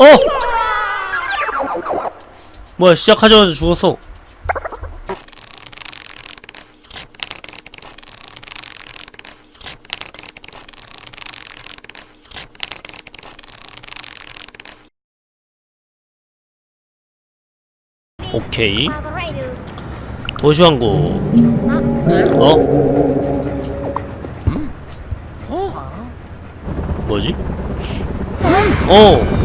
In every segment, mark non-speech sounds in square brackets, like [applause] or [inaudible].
어! 뭐야 시작하자마자 죽었어. 오케이. 도시왕국. 어? 뭐지? 어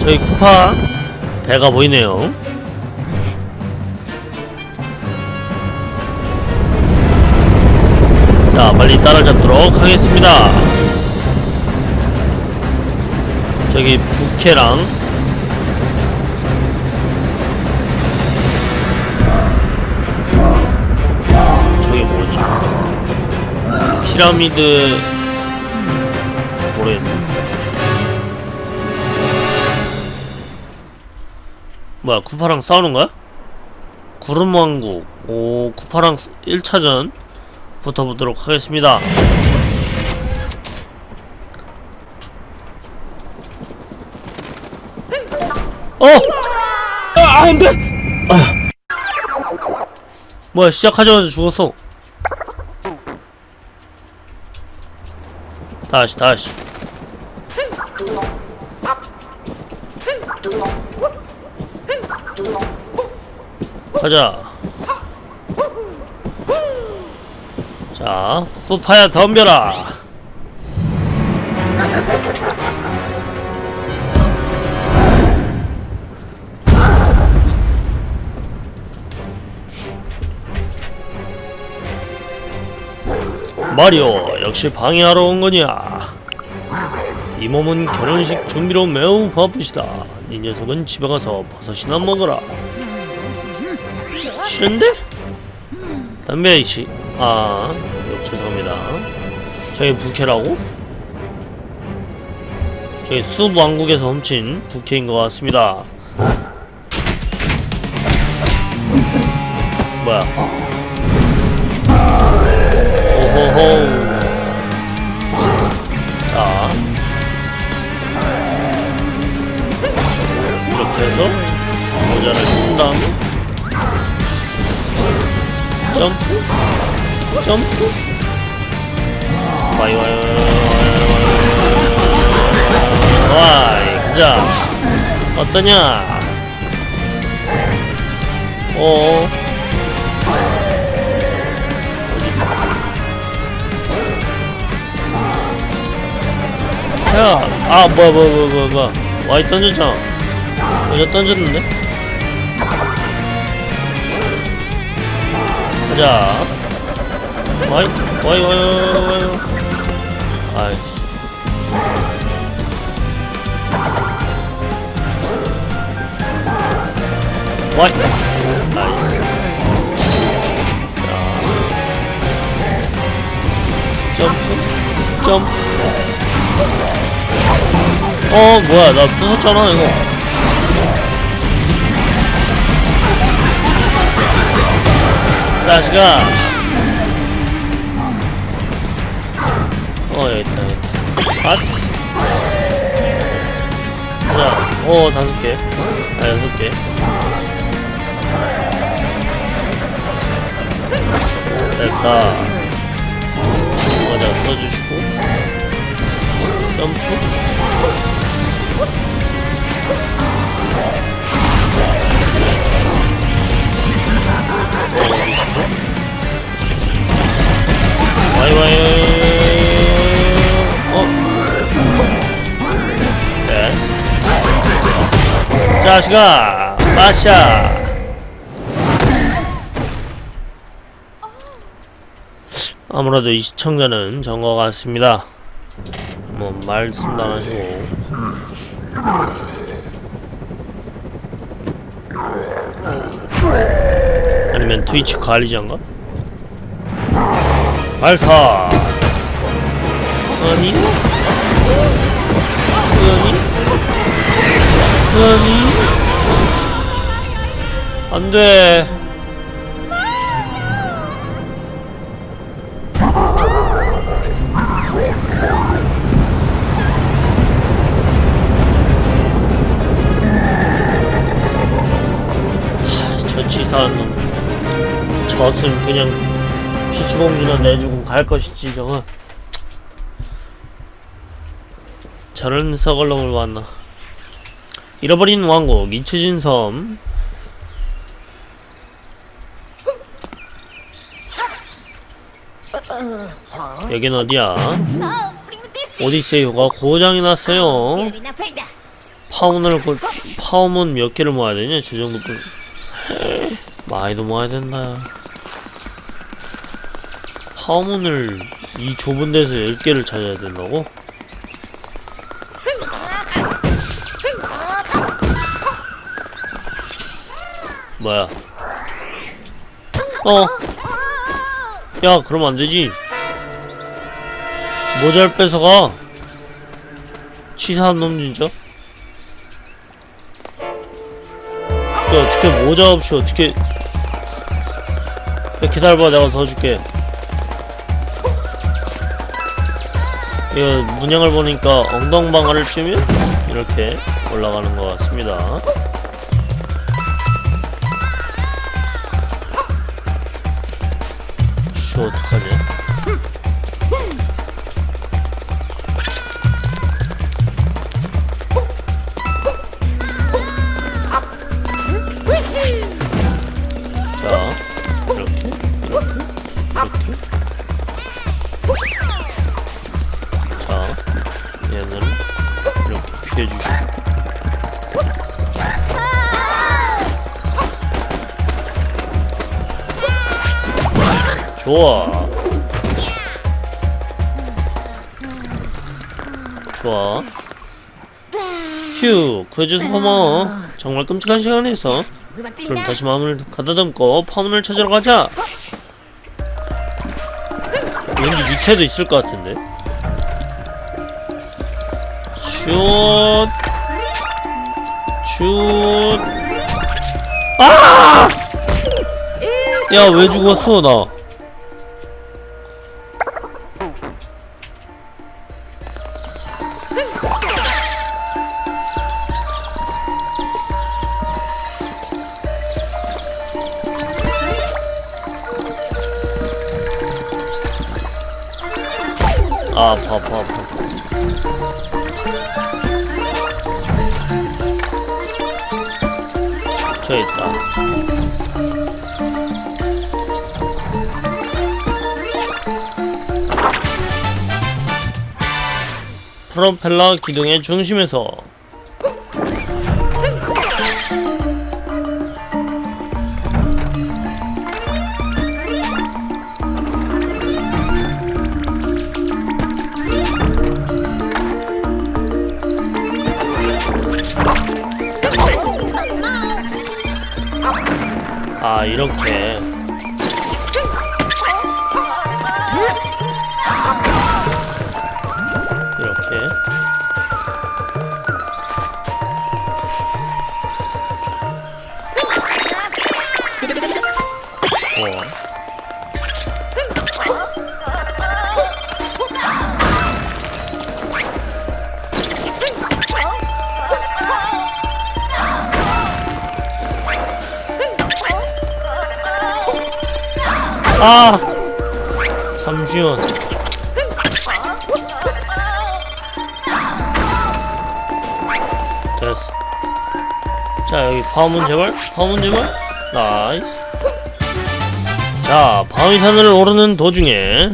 저기 쿠파 배가 보이네요. 자 빨리 따라잡도록 하겠습니다. 저기 부캐랑 저게 뭐지? 피라미드 모르겠네 뭐야 쿠파랑 싸우는 거야? 구름왕국 오 쿠파랑 1차전 붙어보도록 하겠습니다 어! 아 안돼! 뭐야 시작하자마자 죽었어 다시 다시 가자. 자 쿠파야 덤벼라. 마리오 역시 방해하러 온 거냐? 이 몸은 결혼식 준비로 매우 바쁘시다. 이 녀석은 집에 가서 버섯이나 먹어라 싫은데? 담배 이씨. 아 죄송합니다. 저기 부캐라고? 저기 숲왕국에서 훔친 부캐인 것 같습니다. 뭐야? 오호호. 자. 이렇게 해서 모자를 쓴 다음에 점프 점프 와이 와이 와이 와이 와이 가자 어떠냐 어 야, 아 뭐야 뭐야 뭐야 뭐야 뭐야 와이 던졌잖아 여자 던졌는데? 가자. 와이 와이 와이 와이 아이씨. 와이. 나이스 자 점프 점프. 어 뭐야. 나 부쉈잖아 이거 자식아. 어 여기 있다 여기 있다. 아스 자어 다섯 개 아 여섯 개. 됐다. 맞아 써주시고. 점프 와이 와이 어? 네. 자식아 마샤 아무래도 이 시청자는 전것 같습니다 뭐 말씀도 안 하시고 아니면 트위치 관리자인가? 발사 아니? 아니? 아니? 안돼 저 치사한 졌음 그냥 피치공주나 내주고 갈 것이지 저건 저런 썩을 놈을 봤나 잃어버린 왕국 잊혀진 섬 여긴 어디야? 오디세이가 고장이 났어요. 파운을 고, 파운은 몇 개를 모아야 되냐? 저 정도 뿐. [laughs] 많이도 모아야 된다. 파운을 이 좁은 데서 10개를 찾아야 된다고? 뭐야? 어. 야, 그럼 안 되지. 모자를 뺏어가. 치사한 놈 진짜. 야, 어떻게 모자 없이 어떻게? 야, 기다려봐, 내가 더 줄게. 이거 문양을 보니까 엉덩방아를 치면 이렇게 올라가는 것 같습니다. 좋아. 좋아. 휴, 구해줘서 고마워. 정말 끔찍한 시간이었어. 그럼 다시 마음을 가다듬고 파문을 찾으러 가자. 왠지 밑에도 있을 것 같은데. 슛. 슛. 아! 야, 왜 죽었어, 나? 아, 아파, 아파, 아파. 저 있다. 프로펠러 기둥의 중심에서. 아 이렇게 아. 잠시만 됐어. 자 여기 파문 제발 파문 제발 나이스. 자 바위산을 오르는 도중에.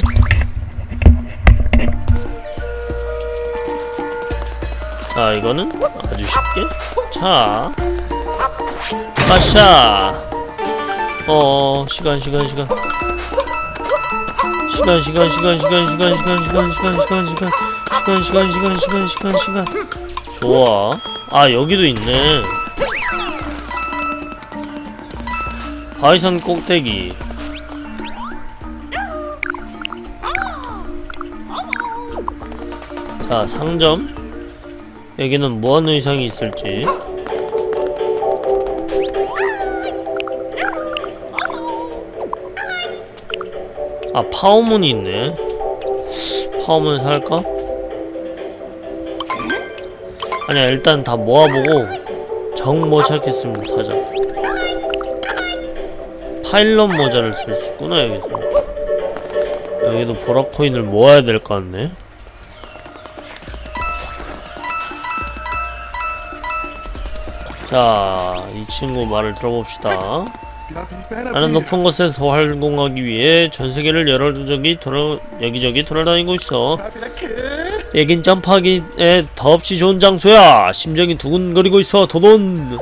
자 이거는 아주 쉽게. 자. 아샤 어 시간 시간 시간 시간 시간 시간 시간 시간 시간 시간 시간 시간 시간 시간 시간 시간 시간 시간 시간 좋아 아 여기도 있네 바위산 꼭대기 자 상점 여기는 무한 의상이 있을지 아 파워문이 있네 파워문 살까? 아니야 일단 다 모아보고 정못 찾겠으면 사자 파일럿 모자를 쓸 수 있구나 여기서 여기도 보라 코인을 모아야 될 것 같네 자, 이 친구 말을 들어봅시다. 나는 높은 곳에서 활동하기 위해 전 세계를 여러저기 돌아 여기저기 돌아다니고 있어. 여긴 점프하기에 더없이 좋은 장소야. 심장이 두근거리고 있어. 도돈.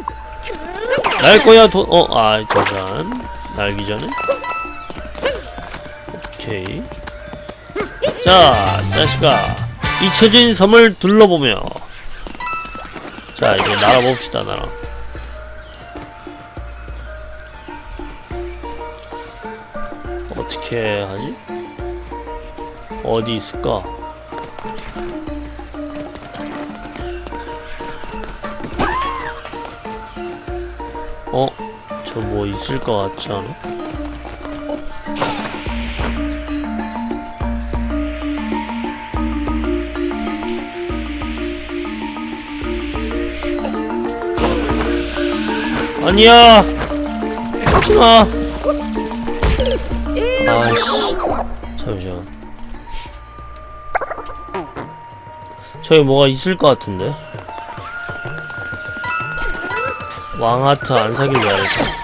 날 거야. 도. 어, 아, 잠깐. 날기 전에. 오케이. 자, 자식아. 잊혀진 섬을 둘러보며. 자, 이제 날아봅시다, 나랑. 어떻게 하지? 어디 있을까? 어? 저 뭐 있을 것 같지 않아? 아니야! 하지마! 아이씨. 잠시만 저기 뭐가 있을 것 같은데? 왕하트 안 사길 바야겠다.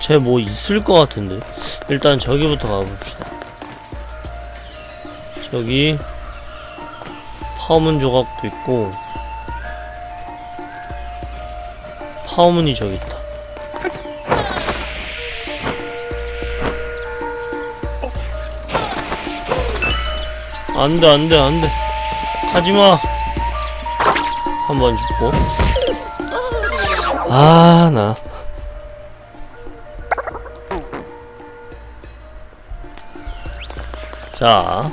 쟤뭐 있을 것 같은데? 일단 저기부터 가봅시다. 저기 파문 조각도 있고 파워문이 저기 있다. 안돼 안돼 안돼. 하지마. 한 번 죽고. 아 나. 자,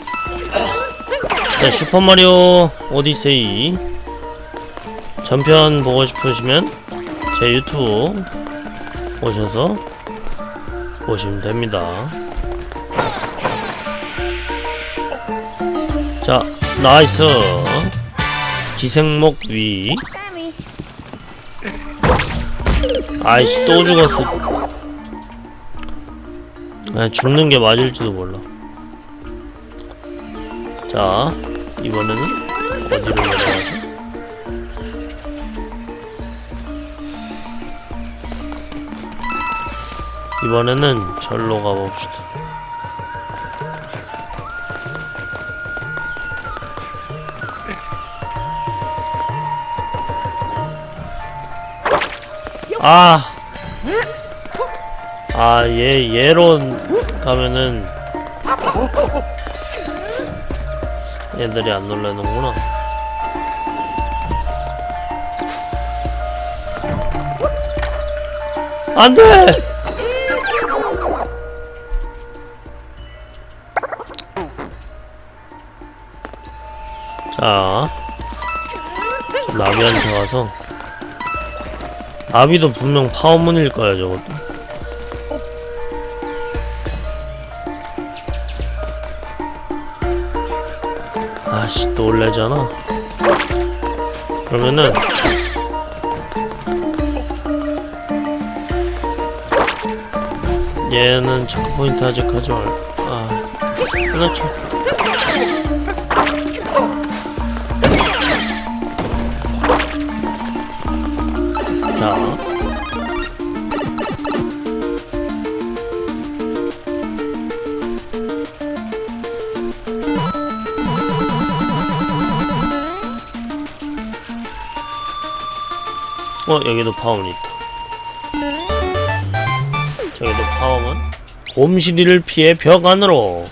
자 슈퍼마리오 오디세이. 전편 보고 싶으시면 제 유튜브 오셔서 보시면 됩니다. 자, 나이스. 기생목 위. 아이씨, 또 죽었어. 아, 죽는 게 맞을지도 몰라. 자, 이번에는 이번에는 절로 가봅시다. 아, 아, 얘 얘로 가면은 얘들이 안 놀라는구나. 안 돼! 저 나비한테 가서 나비도 분명 파워문일 거야 저것도. 아씨 또 올래잖아. 그러면은 얘는 체크포인트 아직 말. 아, 그렇죠. 자. 어, 여기도 파워문 있다. 저기도 파워문. 곰실이를 피해 벽 안으로.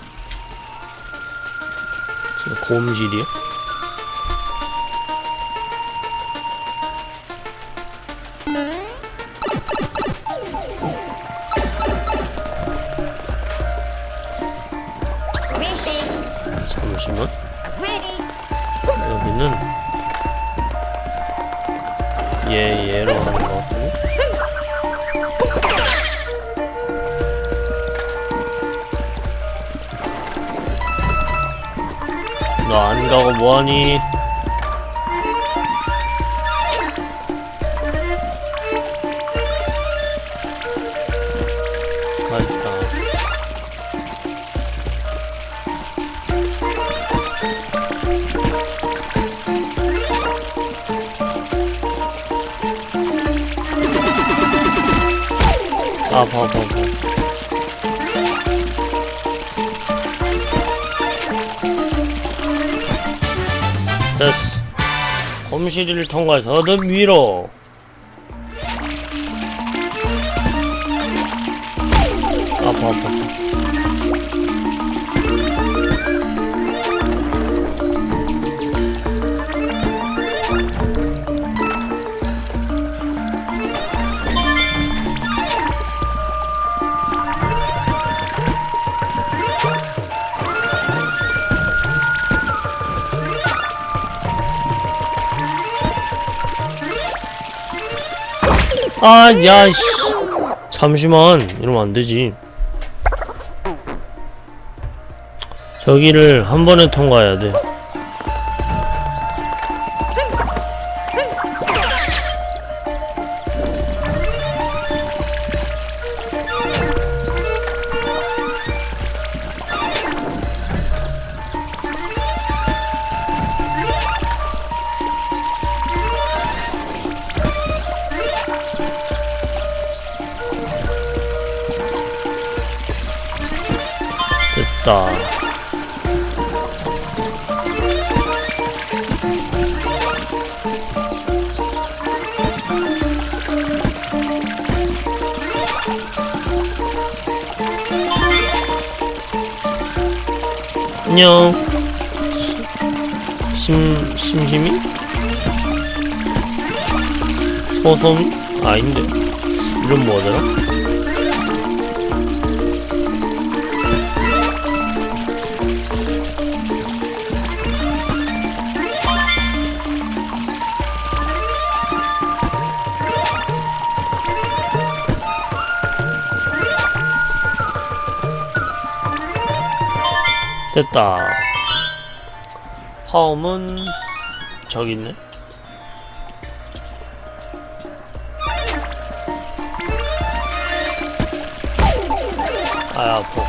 곰실이요? 너 안 가고 뭐하니? 맛있다. 아, 봐봐. 됐어. 곰실이를 통과해서 더 위로 아, 야, 씨. 잠시만. 이러면 안 되지. 저기를 한 번에 통과해야 돼. 됐다. 안녕. 심 심심이? 소솜이? 아닌데. 이름 뭐더라? 됐다. 파움은 저기 있네. 아 아파.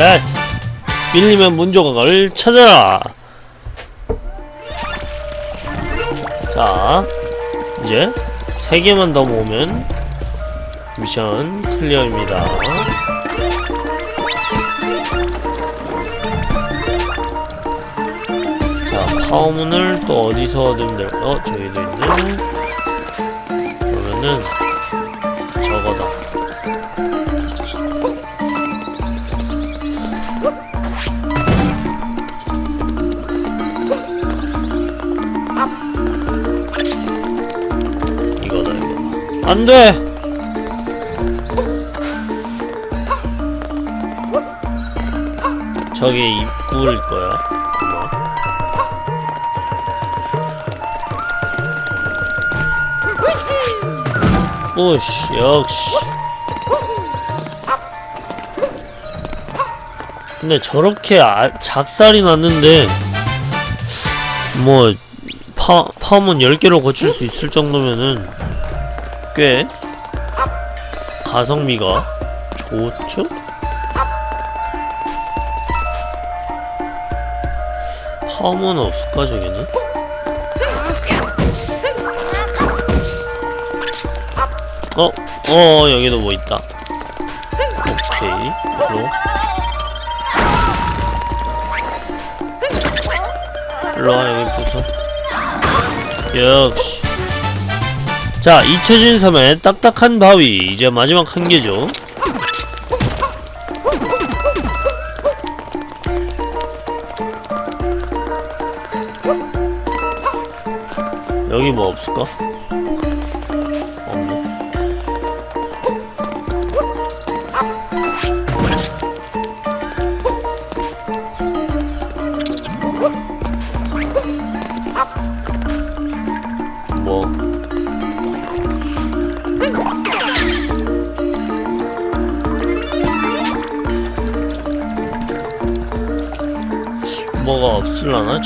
됐어. 밀리면 문 조각을 찾아라. 자, 이제 세 개만 더 모으면 미션 클리어입니다. 자, 파워문을 또 어디서 얻으면 될? 어, 저기도 있네. 그러면은 안 돼. 저게 입구일 거야. 아마. 오씨 역시. 근데 저렇게 아, 작살이 났는데 뭐 파, 파문 10개로 고칠 수 있을 정도면은 꽤 가성비가 좋죠? 파문 없을까 저기는? 어? 어 여기도 뭐 있다 오케이 그럼 일로와 여기 부서 역시 자 잊혀진 섬의 딱딱한 바위 이제 마지막 한 개죠 여기 뭐 없을까?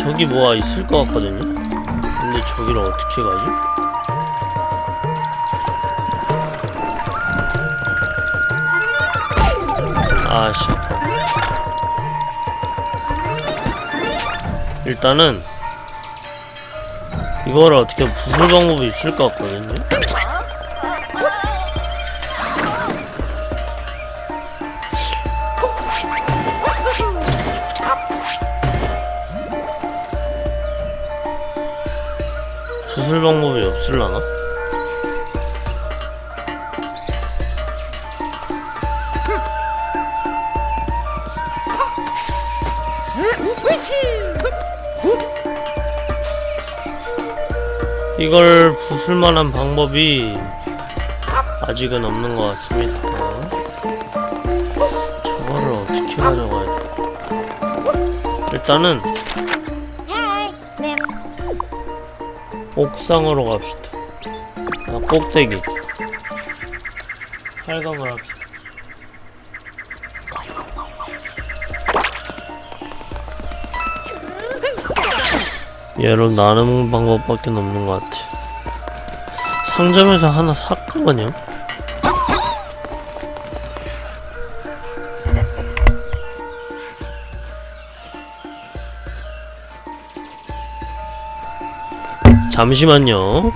저기 뭐가 있을 것 같거든요? 근데 저기를 어떻게 가지? 아씨. 일단은 이거를 어떻게 부술 방법이 있을 것 같거든요 부술 방법이 없을라나? 이걸 부술만한 방법이 아직은 없는 것 같습니다. 저거를 어떻게 가져가야 돼? 일단은 옥상으로 갑시다. 아, 꼭대기. 활강을 합시다. 얘를 나누는 방법밖에 없는 것 같아. 상점에서 하나 샀거든요. 잠시만요.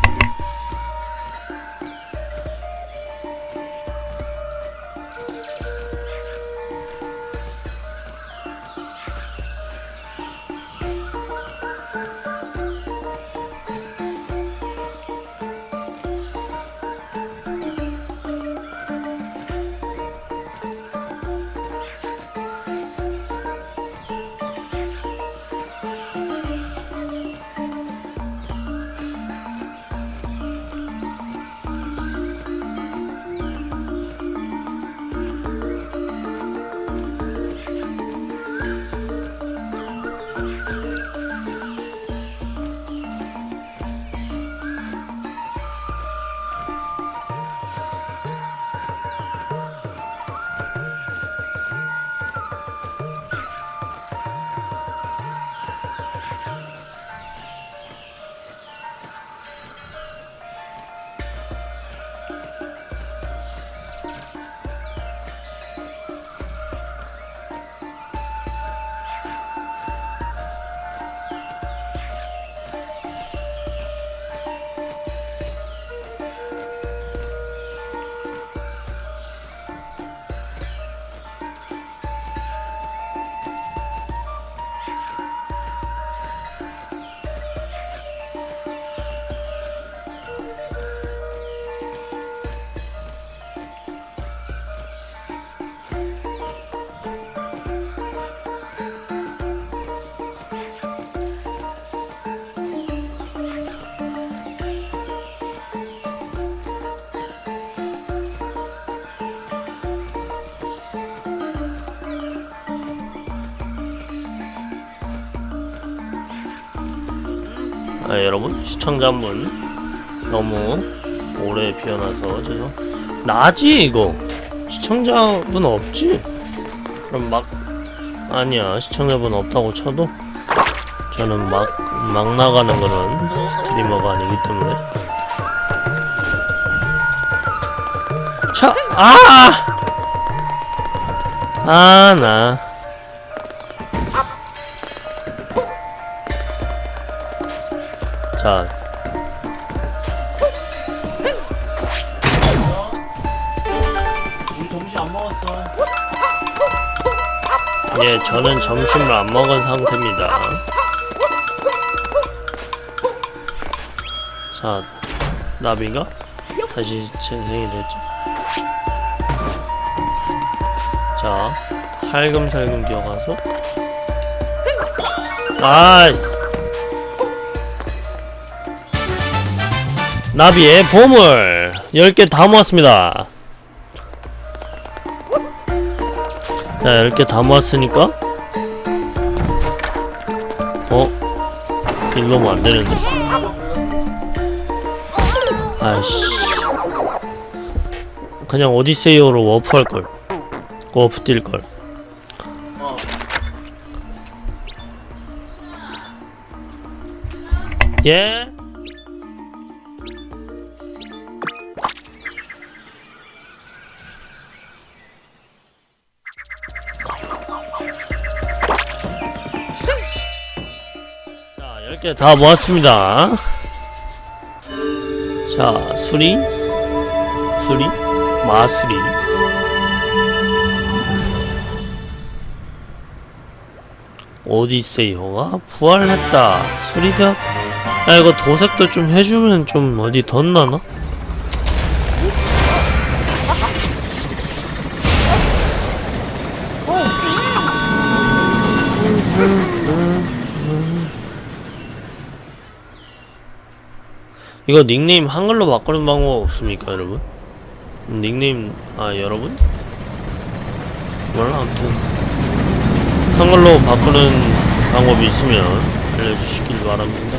아, 여러분 시청자분 너무 오래 비워놔서 죄송. 나지 이거 시청자분 없지? 그럼 막 아니야 시청자분 없다고 쳐도 저는 막 막 나가는 그런 스트리머가 아니기 때문에 자, 아! 아, 나. 자. 우리 점심 안 먹었어. 예, 저는 점심을 안 먹은 상태입니다. 자, 나비가 다시 재생이 됐죠. 자, 살금살금 기어가서. 아이씨. 나비의 보물 10개 다 모았습니다. 자, 10개 다 모았으니까 어? 일로 오면 안 되는데. 아이씨. 그냥 오디세이어로 워프 할 걸. 워프 뛸 걸. 예? 이제 다 모았습니다. 자, 수리, 수리, 마수리. 오디세이어가 부활했다. 수리가 야 이거 도색도 좀 해주면 좀 어디 덧나나? 이거 닉네임 한글로 바꾸는 방법 없습니까 여러분? 닉네임 아 여러분? 몰라 아무튼 한글로 바꾸는 방법이 있으면 알려주시길 바랍니다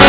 [laughs]